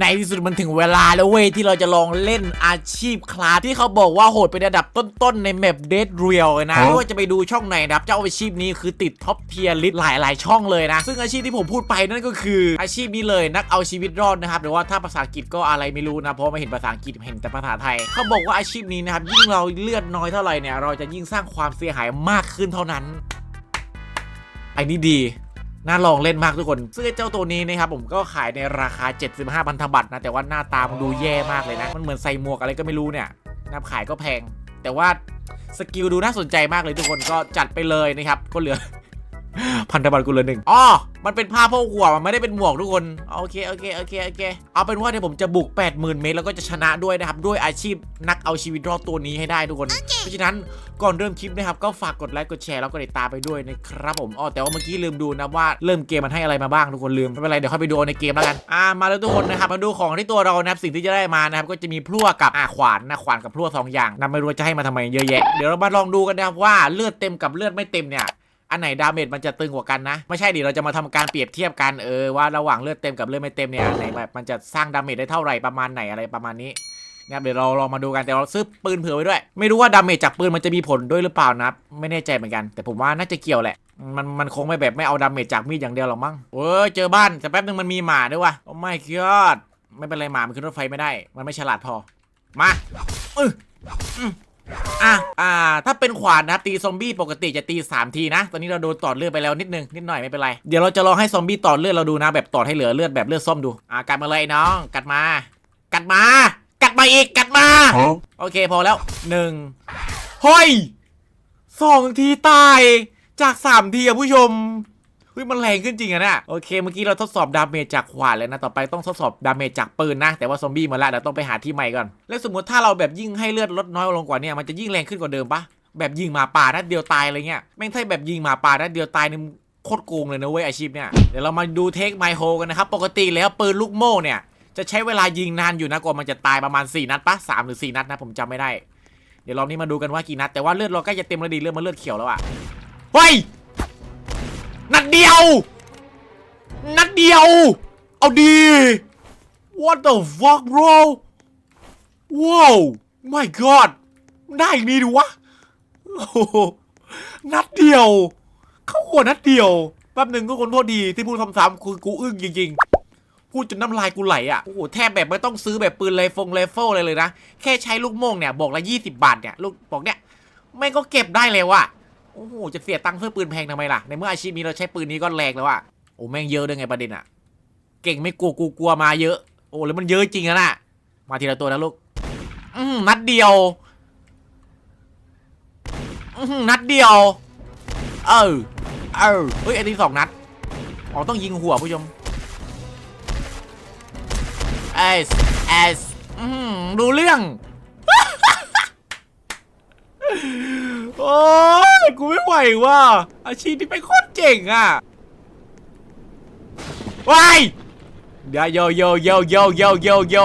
ในที่สุดมันถึงเวลาแล้วเว้ยที่เราจะลองเล่นอาชีพคลาสที่เขาบอกว่าโหดเป็นระดับต้นๆในแมปเดดเรียลเลยนะฮะไม่ว่าจะไปดูช่องไหนนะครับเจ้าอาชีพนี้คือติดท็อปเทียร์ลิสต์หลายๆ ช่องเลยนะ ซึ่งอาชีพที่ผมพูดไปนั่นก็คืออาชีพนี้เลยนักเอาชีวิตรอดนะครับหรือว่าถ้าภาษาอังกฤษก็อะไรไม่รู้นะเพราะไม่เห็นภาษาอังกฤษเห็นแต่ภาษาไทย เขาบอกว่าอาชีพนี้นะครับยิ่งเราเลือดน้อยเท่าไหร่เนี่ยเราจะยิ่งสร้างความเสียหายมากขึ้นเท่านั้นไอ้นี่ดี น่าลองเล่นมากทุกคนเสื้อเจ้าตัวนี้นะครับผมก็ขายในราคา 75พันธบัตรนะแต่ว่าหน้าตามันดูแย่มากเลยนะ มันเหมือนใส่หมวกอะไรก็ไม่รู้เนี่ยนับขายก็แพง แต่ว่าสกิลดูน่าสนใจมากเลยทุกคนก็จัดไปเลยนะครับก็เหลือ พันธบัตรกูเหลือหนึ่งอ๋อมันเป็นผ้าโพกหัวมันไม่ได้เป็นหมวกทุกคน โอเค โอเค โอเค โอเค เอาเป็นว่าเดี๋ยวผมจะบุก 80,000 เมตร แล้วก็จะชนะด้วยนะครับ ด้วยอาชีพนักเอาชีวิตรอดตัวนี้ให้ได้ทุกคน เพราะฉะนั้นก่อนเริ่มคลิปนะครับ ก็ฝากกดไลค์ กดแชร์ แล้วก็ติดตามไปด้วยนะครับผม อ๋อ แต่ว่าเมื่อกี้ลืมดูนะว่าเริ่มเกมมันให้อะไรมาบ้างทุกคนลืม ไม่เป็นไร เดี๋ยวค่อยไปดูในเกมแล้วกัน อ่า มาแล้วทุกคนนะครับ มาดูของที่ตัวเรานะครับ สิ่งที่จะได้มานะครับ ก็จะมีพลั่วกับอ่าขวานนะ ขวานกับพลั่วสองอย่างนำไม่รู้ว่าจะให้มาทำไมเยอะแยะ เดี๋ยวเรามาลองดูกันนะครับว่าเลือดเต็มกับเลือดไม่เต็มเนี่ย อันไหนดาเมจมันจะตึงกว่ากันนะ ไม่ใช่ดิเราจะมาทำการเปรียบเทียบกันเออว่าระหว่างเลือดเต็มกับเลือดไม่เต็มเนี่ยอันไหนแบบมันจะสร้างดาเมจได้เท่าไหร่ประมาณไหนอะไรประมาณนี้นะครับเดี๋ยวเราลองมาดูกันแต่เราซื้อปืนเผื่อไว้ด้วย ไม่รู้ว่าดาเมจจากปืนมันจะมีผลด้วยหรือเปล่านะไม่แน่ใจเหมือนกัน แต่ผมว่าน่าจะเกี่ยวแหละมันมันคงไม่แบบไม่เอาดาเมจจากมีดอย่างเดียวหรอกมั้งเออเจอบ้านแต่แป๊บนึงมันมีหมาด้วยวะโอ้ไม่กอดไม่เป็นไรหมามันขึ้นรถไฟไม่ได้ มันไม่ฉลาดพอมาอืออ ออะอ่า ถ้าเป็นขวานนะครับตีซอมบี้ปกติจะตี 3 ทีนะ ตอนนี้เราโดนตอดเลือดไปแล้วนิดนึงนิดหน่อยไม่เป็นไร เดี๋ยวเราจะลองให้ซอมบี้ตอดเลือดเราดูนะ แบบตอดให้เหลือเลือดแบบเลือดส้มดู อ่ากัดมาเลยไอ้น้อง กัดมา กัดมา กัดมาอีก กัดมา Huh? โอเคพอแล้วหนึ่งเฮ้ยสองทีตาย จากสามทีอะผู้ชม เฮ้ยมันแรงขึ้นจริงอะนะโอเคเมื่อกี้เราทดสอบดาเมจจากขวานแล้วนะต่อไปต้องทดสอบดาเมจจากปืนนะ แต่ว่าซอมบี้มาแล้วเดี๋ยวต้องไปหาที่ใหม่ก่อน แล้วสมมติถ้าเราแบบยิ่งให้เลือดลดน้อยลงกว่านี้มันจะยิ่งแรงขึ้นกว่าเดิมปะแบบยิงหมาป่านัดเดียวตายอะไรเงี้ยแม่งถ้าแบบยิงหมาป่านัดเดียวตายนี่โคตรโกงเลยนะเว้ยอาชีพเนี่ยเดี๋ยวเรามาดูเทคไมโฮกันนะครับปกติแล้วปืนลูกโม่เนี่ยจะใช้เวลายิงนานอยู่นะกว่ามันจะตายประมาณ 4 นัดปะสามหรือ 4 นัดนะผมจำไม่ได้ เดี๋ยวรอบนี้มาดูกันว่ากี่นัด แต่ว่าเลือดเราใกล้จะเต็มแล้วดีเลือดมันเลือดเขียวแล้วอะเฮ้ย นัดเดียว นัดเดียว เอาดี what the fuck bro ว้าว my god ได้อีกนี่ดูวะโอ้โหนัดเดียว เข้าหัวนัดเดียว แป๊บหนึ่งก็คนโทษดีที่พูดคำซ้ำคือกูอึ้งจริงๆ พูดจนน้ำลายกูไหลอะ โอ้โห แทบแบบไม่ต้องซื้อแบบปืนไรฟงไรเฟิลอะไรเลยนะ แค่ใช้ลูกโม่งเนี่ย บอกละ20บาทเนี่ย ลูกบอกเนี่ย ไม่ก็เก็บได้เลยว่ะ โอ้โห จะเสียตังค์ซื้อปืนแพงทำไมล่ะ ในเมื่ออาชีพนี้เราใช้ปืนนี้ก็แรงแล้วอะโอ้แม่งเยอะด้วยไงประเด็นอะเก่งไม่กลัวกูกลัวมาเยอะ โอ้แล้วมันเยอะจริงอะน่ะ มาทีละตัวนะลูก อือหือนัดเดียว อือหือนัดเดียว เออ เออเฮ้ยอันนี้สองนัด อ๋อต้องยิงหัวผู้ชมเอสเอสอืมดูเรื่อง โอ้ยกูไม่ไหวว่ะอาชีพที่เป็นโคตรเจ๋งอะว้ายเดี๋ยวโยโยโยโยโยโยโย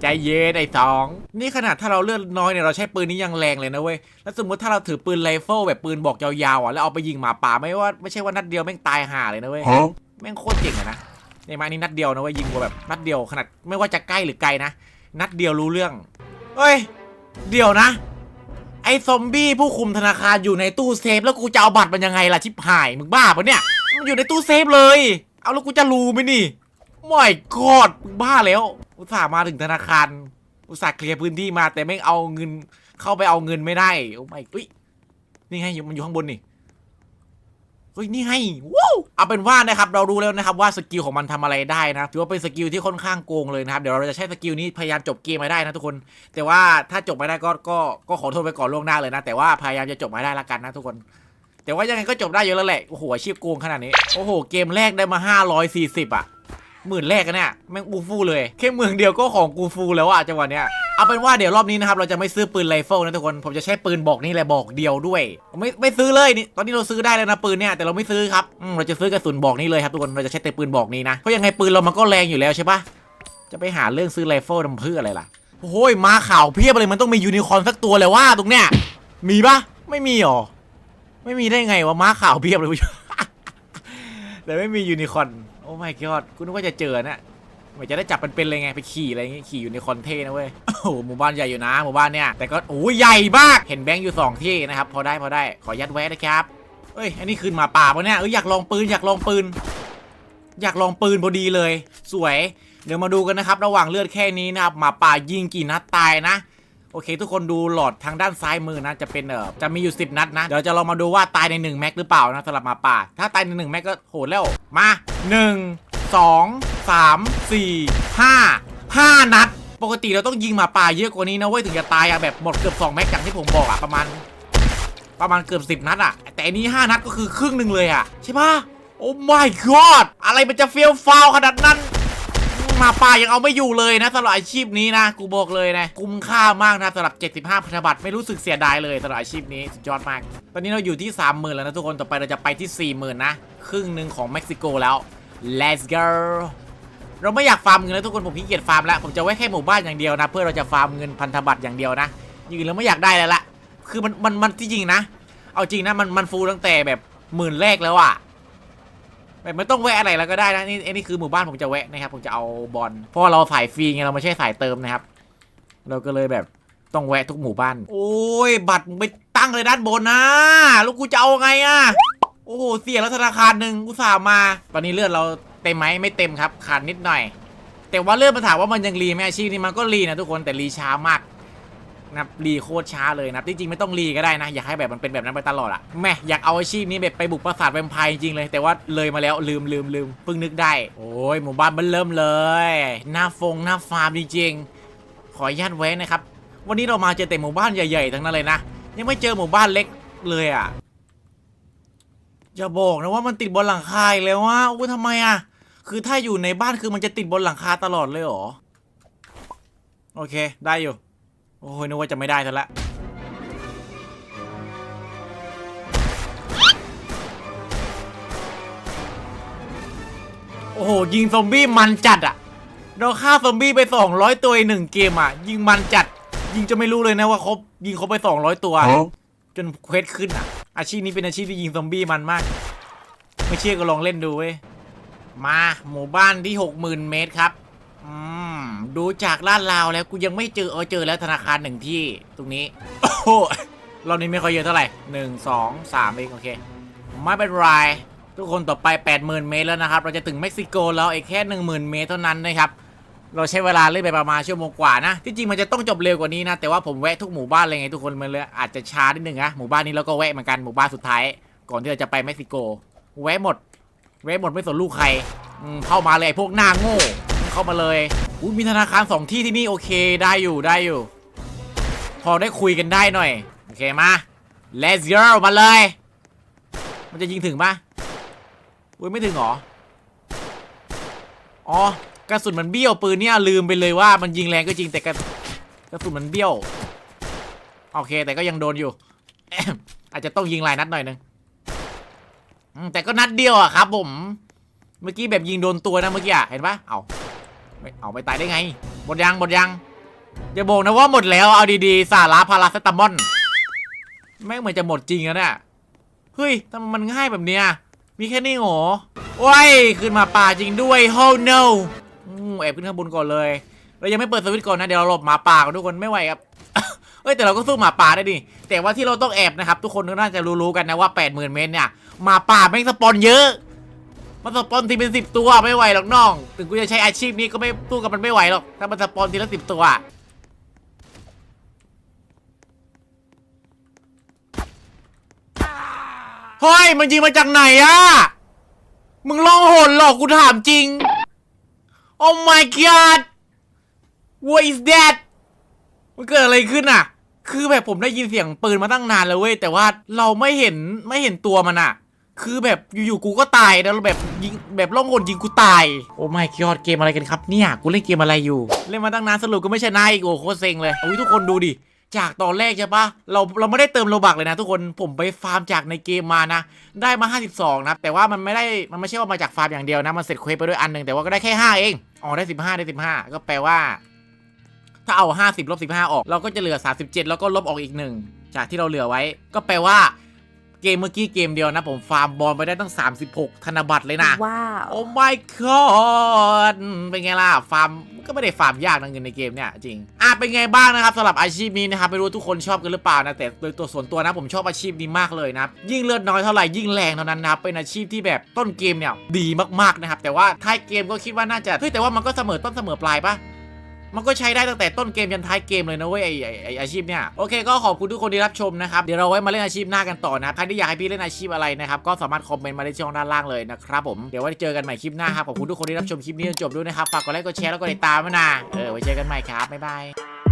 ใจเย็นไอ้สองนี่ขนาดถ้าเราเลือดน้อยเนี่ยเราใช้ปืนนี้ยังแรงเลยนะเว้ยแล้วสมมติถ้าเราถือปืนไรเฟิลแบบปืนบอกยาวๆอะแล้วเอาไปยิงหมาป่าไม่ว่าไม่ใช่ว่านัดเดียวแม่งตายห่าเลยนะเว้ย Huh? แม่งโคตรเจ๋งอะนะในมานี่นัดเดียวนะเว่ายิงกูแบบนัดเดียวขนาดไม่ว่าจะใกล้หรือไกลนะนัดเดียวรู้เรื่องเฮ้ยเดี๋ยวนะ ไอ้ซอมบี้ผู้คุมธนาคารอยู่ในตู้เซฟ แล้วกูจะเอาบัตรมันยังไงล่ะชิบหายมึงบ้าปะเนี่ย มันอยู่ในตู้เซฟเลย เอาแล้วกูจะรู้ไหมนี่ไม่กอดมึงบ้าแล้ว อุตส่าห์มาถึงธนาคาร อุตส่าห์เคลียร์พื้นที่มาแต่ไม่เอาเงินเข้าไปเอาเงินไม่ได้ โอ้ไม่เฮ้ยนี่ไงมันอยู่ข้างบนนี่ เฮ้ยนี่ไงว้าวเอาเป็นว่านะครับเรารู้แล้วนะครับว่าสกิลของมันทำอะไรได้นะถือว่าเป็นสกิลที่ค่อนข้างโกงเลยนะครับเดี๋ยวเราจะใช้สกิลนี้พยายามจบเกมมาได้นะทุกคน แต่ว่าถ้าจบไม่ได้ก็ก็ก็ขอโทษไปก่อนล่วงหน้าเลยนะ แต่ว่าพยายามจะจบมาได้ละกันนะทุกคน แต่ว่ายังไงก็จบได้เยอะแล้วแหละโอ้โหอาชีพโกงขนาดนี้โอ้โหเกมแรกได้มา 540 อะหมื่นแรกกันเนี่ยแม่งกูฟูเลยแค่เมืองเดียวก็ของกูฟูแล้วอะจังหวะเนี้ย เอาเป็นว่าเดี๋ยวรอบนี้นะครับเราจะไม่ซื้อปืนไรเฟิลนะทุกคนผมจะใช้ปืนบอกนี่แหละบอกเดียวด้วยไม่ไม่ซื้อเลยนี่ตอนนี้เราซื้อได้แล้วนะปืนเนี่ยแต่เราไม่ซื้อครับเราจะซื้อกระสุนบอกนี่เลยครับทุกคนเราจะใช้แต่ปืนบอกนี้นะเพราะยังไงปืนเรามันก็แรงอยู่แล้วใช่ปะจะไปหาเรื่องซื้อไรเฟิลทำเพื่ออะไรล่ะโอ้ยมาข่าวเพียบเลยมันต้องมียูนิคอร์นสักตัวเลยว่าตรงเนี้ยมีปะไม่มีหรอไม่มีได้ไงวะม้าข่าวเพียบเลยผู้ชมแต่ไม่มียูนิคอร์นโอ้ my god กูนึกว่าจะเจอนะ ไม่จะได้จับเป็นๆเลยไงไปขี่อะไรอย่างงี้ยขี่อยู่ในคอนเทนนะเว้ยโอ้โหหมู่บ้านใหญ่อยู่นะหมู่บ้านเนี่ยแต่ก็โอ้ยใหญ่มากเห็นแบงค์อยู่สองที่นะครับพอได้พอได้ขอยัดแวะนะครับเอ้ยอันนี้คืนหมาป่าปะเนี่ยเอ้ยอยากลองปืนอยากลองปืน อยากลองปืนพอดีเลย สวย เดี๋ยวมาดูกันนะครับ ระหว่างเลือดแค่นี้นะครับหมาป่ายิงกี่นัดตายนะโอเค ทุกคนดูหลอดทางด้านซ้ายมือนะจะเป็นเออจะมีอยู่ 10 นัดนะเดี๋ยวจะลองมาดูว่าตายใน 1 แม็กหรือเปล่านะสำหรับหมาป่า ถ้าตายใน 1 แม็กก็โหดแล้วมา 1 2 3 4 5 5 นัด ปกติเราต้องยิงหมาป่าเยอะกว่านี้นะเว้ยถึงจะตายอะแบบหมดเกือบ2แม็กอย่างที่ผมบอกอะประมาณ ประมาณเกือบ 10 นัดอะแต่อันนี้ 5 นัดก็คือครึ่งหนึ่งเลยอะใช่ปะโอ้ my god อะไรมันจะเฟี้ยวฟ้าวขนาดนั้นหมาป่ายังเอาไม่อยู่เลยนะสำหรับอาชีพนี้นะกูบอกเลยนะคุ้มค่ามากนะสำหรับ 75พันธบัตรไม่รู้สึกเสียดายเลยสำหรับอาชีพนี้สุดยอดมาก ตอนนี้เราอยู่ที่ 30,000 แล้วนะทุกคนต่อไปเราจะไปที่ 40,000 นะ ครึ่งหนึ่งของเม็กซิโกแล้ว let's go เราไม่อยากฟาร์มเงินแล้วทุกคนผมขี้เกียจฟาร์มแล้วผมจะไว้แค่หมู่บ้านอย่างเดียวนะ เพื่อเราจะฟาร์มเงินพันธบัตรอย่างเดียวนะอยืนแล้วไม่อยากได้แล้วละคือมันมันมันที่จริงนะ เอาจริงนะมันมันฟูลตั้งแต่แบบหมื่นแรกแล้วอะแบบไม่ต้องแวะอะไรแล้วก็ได้นะนี่ไอ้นี่คือหมู่บ้านผมจะแวะนะครับผมจะเอาบอลเพราะเราสายฟรีไงเราไม่ใช่สายเติมนะครับ เราก็เลยแบบต้องแวะทุกหมู่บ้าน โอ้ยบัตรมึงไปตั้งเลยด้านบนนะล้วกูจะเอาไงอะ โอ้โหเสียแล้วธนาคารหนึ่งกูสาห์มา ตอนนี้เลือดเราเต็มไหมไม่เต็มครับขาดนิดหน่อย แต่ว่าเลือดมาถามว่ามันยังรีไหมอาชีพนี้มันก็รีนะทุกคนแต่รีช้ามากนะรีโคตรช้าเลยนะจริงๆไม่ต้องรีก็ได้นะ อยากให้แบบมันเป็นแบบนั้นไปตลอดอะแม่อยากเอาอาชีพนี้แบบไปบุกปราสาทแวมไพร์จริงเลย แต่ว่าเลยมาแล้วลืมลืมลืมเพิ่งนึกได้ โอ้ยหมู่บ้านมันเริ่มเลยหน้าฟงหน้าฟาร์มจริงๆขออนุญาตแวะนะครับ วันนี้เรามาเจอแต่หมู่บ้านใหญ่ๆทั้งนั้นเลยนะ ยังไม่เจอหมู่บ้านเล็กเลยอะ อย่าบอกนะว่ามันติดบนหลังคาอีกแล้วว่าอู้ทำไมอะคือถ้าอยู่ในบ้านคือมันจะติดบนหลังคาตลอดเลยเหรอ โอเค ได้อยู่ โอ้ยนึกว่าจะไม่ได้ซะละโอ้โห ยิงซอมบี้มันจัดอะเราฆ่าซอมบี้ไป 200 ตัวในหนึ่งเกมอะยิงมันจัด ยิงจะไม่รู้เลยนะว่าครบ ยิงครบไป 200 ตัว จนเควสขึ้นอะ อาชีพนี้เป็นอาชีพที่ยิงซอมบี้มันมาก ไม่เชื่อก็ลองเล่นดูเว้ย มาหมู่บ้านที่60,000เมตรครับ อืม ดูจากลาดราวแล้วกูยังไม่เจอเออเจอแล้วธนาคารหนึ่งที่ตรงนี้โอ้โหรอบนี้ไม่ค่อยเยอะเท่าไหร่หนึ่งสองสามเองโอเค ไม่เป็นไรทุกคนต่อไป 80,000 เมตรแล้วนะครับ เราจะถึงเม็กซิโกแล้วอีกแค่ 10,000 เมตรเท่านั้นนะครับ เราใช้เวลาเล่นไปประมาณชั่วโมงกว่านะที่จริงมันจะต้องจบเร็วกว่านี้นะ แต่ว่าผมแวะทุกหมู่บ้านเลยไงทุกคนมันเลยอาจจะช้านิดนึงนะหมู่บ้านนี้เราก็แวะเหมือนกันหมู่บ้านสุดท้าย ก่อนที่เราจะไปเม็กซิโก แวะหมด แวะหมดไม่สนลูกใครเข้ามาเลยพวกหน้าโง่เข้ามาเลยอุ้ยมีธนาคารสองที่ที่นี่โอเคได้อยู่ได้อยู่ พอได้คุยกันได้หน่อยโอเคมา let's go มาเลย มันจะยิงถึงปะอุ้ยไม่ถึงเหรออ๋อ กระสุนมันเบี้ยวปืนเนี่ยลืมไปเลยว่ามันยิงแรงก็จริงแต่กระกระสุนมันเบี้ยว โอเค แต่ก็ยังโดนอยู่ อาจจะต้องยิงหลายนัดหน่อยนึงแต่ก็นัดเดียวอะครับ ผม เมื่อกี้แบบยิงโดนตัวนะเมื่อกี้อะเห็นปะเอาไม่เอาไม่ตายได้ไงหมดยังหมดยังอย่าบอกนะว่าหมดแล้วเอาดีๆสาระพาราเซตามอลแม่งเหมือนจะหมดจริงแล้วเนี่ยเฮ้ยทำไมมันง่ายแบบเนี้ยมีแค่นี้เหรอโอ้ย ขึ้นมาป่าจริงด้วย oh no แอบขึ้นข้างบนก่อนเลยเรายังไม่เปิดสวิตช์ก่อนนะเดี๋ยวเราหลบหมาป่ากันทุกคนไม่ไหวครับเอ้ยแต่เราก็สู้หมาป่าได้ดิแต่ว่าที่เราต้องแอบนะครับ ทุกคนก็น่าจะรู้ๆกันนะว่า 80,000 เมตรเนี่ยหมาป่าแม่งสปอนเยอะมันสปอนทีเป็นสิบตัวไม่ไหวหรอกน้อง ถึงกูจะใช้อาชีพนี้ก็ไม่สู้กับมันไม่ไหวหรอกถ้ามันสปอนทีละสิบตัวเฮ้ยมันยิงมาจากไหนอะมึงลองหนหรอกกูถามจริง Oh my god What is that มันเกิดอะไรขึ้นอะ คือแบบผมได้ยินเสียงปืนมาตั้งนานแล้วเว้ย แต่ว่าเราไม่เห็นไม่เห็นตัวมันอะ คือแบบอยู่ๆกูก็ตายแล้วแบบยิงแบบล่องหนยิงกูตาย โอ้ไม่กอดเกมอะไรกันครับเนี่ย กูเล่นเกมอะไรอยู่ เล่นมาตั้งนานสรุปก็ไม่ชนะอีกโอ้โคตรเซ็งเลยอุ้ยทุกคนดูดิ จากตอนแรกใช่ปะเราเราไม่ได้เติมโลบักเลยนะทุกคนผมไปฟาร์มจากในเกมมานะ ได้มา 52 นะ แต่ว่ามันไม่ได้มันไม่ใช่ว่ามาจากฟาร์มอย่างเดียวนะ มันเสร็จเควสไปด้วยอันหนึ่งแต่ว่าก็ได้แค่ 5 เองอ๋อได้ 15 ได้ 15 ก็แปลว่า ถ้าเอา 50ลบ15 ออก เราก็จะเหลือ 37 แล้วก็ลบออกอีกหนึ่งจากที่เราเหลือไว้ ก็แปลว่า เกมเมื่อกี้เกมเดียวนะ ผมฟาร์มบอลไปได้ตั้ง 36 ธนบัตรเลยนะ ว้าว โอ้ my god เป็นไงล่ะ ฟาร์มก็ไม่ได้ฟาร์มยากนะเงินในเกมเนี่ยจริง อะเป็นไงบ้างนะครับสำหรับอาชีพนี้นะครับไม่รู้ทุกคนชอบกันหรือเปล่านะแต่โดยตัวส่วนตัวนะผมชอบอาชีพนี้มากเลยนะครับยิ่งเลือดน้อยเท่าไหร่ยิ่งแรงเท่านั้นนะครับเป็นอาชีพที่แบบต้นเกมเนี่ยดีมากๆนะครับแต่ว่าท้ายเกมก็คิดว่าน่าจะเฮ้ยแต่ว่ามันก็เสมอต้นเสมอปลายปะ มันก็ใช้ได้ตั้งแต่ต้นเกมยันท้ายเกมเลยนะเว้ยไอไอไออาชีพเนี่ยโอเคก็ขอบคุณทุกคนที่รับชมนะครับเดี๋ยวเราไว้มาเล่นอาชีพหน้ากันต่อนะครับใครที่อยากให้พี่เล่นอาชีพอะไรนะครับก็สามารถคอมเมนต์มาได้ช่องด้านล่างเลยนะครับผมเดี๋ยวไว้เจอกันใหม่คลิปหน้าครับขอบคุณทุกคนที่รับชมคลิปนี้จนจบด้วยนะครับฝากกดไลค์กดแชร์แล้วก็ติดตามด้วยนะเออไว้เจอกันใหม่ครับบ๊ายบาย